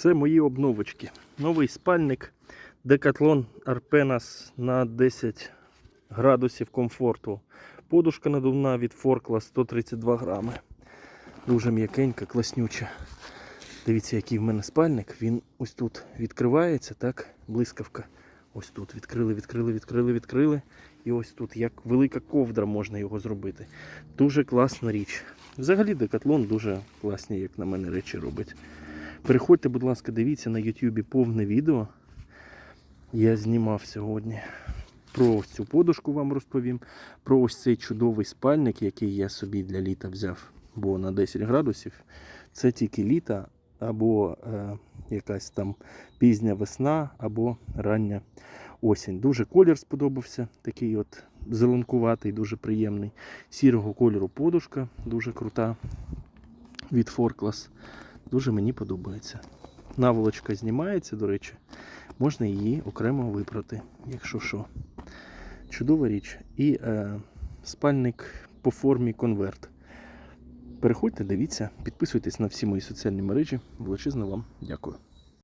Це мої обновочки. Новий спальник Decathlon Arpenas на 10 градусів комфорту. Подушка надувна від Форкла 132 грами. Дуже м'якенька, класнюча. Дивіться, який в мене спальник. Він ось тут відкривається, так, блискавка. Ось тут відкрили, відкрили, відкрили, відкрили. І ось тут, як велика ковдра, можна його зробити. Дуже класна річ. Взагалі, Decathlon дуже класні, як на мене, речі робить. Переходьте, будь ласка, дивіться на YouTube повне відео. Я знімав сьогодні. Про ось цю подушку вам розповім. Про ось цей чудовий спальник, який я собі для літа взяв, бо на 10 градусів. Це тільки літа або е, якась там пізня весна, або рання осінь. Дуже колір сподобався, такий от зеленкуватий, дуже приємний. Сірого кольору подушка, дуже крута від Forclas. Дуже мені подобається. Наволочка знімається, до речі, можна її окремо випрати, якщо що. Чудова річ. І е, спальник по формі конверт. Переходьте, дивіться, підписуйтесь на всі мої соціальні мережі. Величезно вам дякую.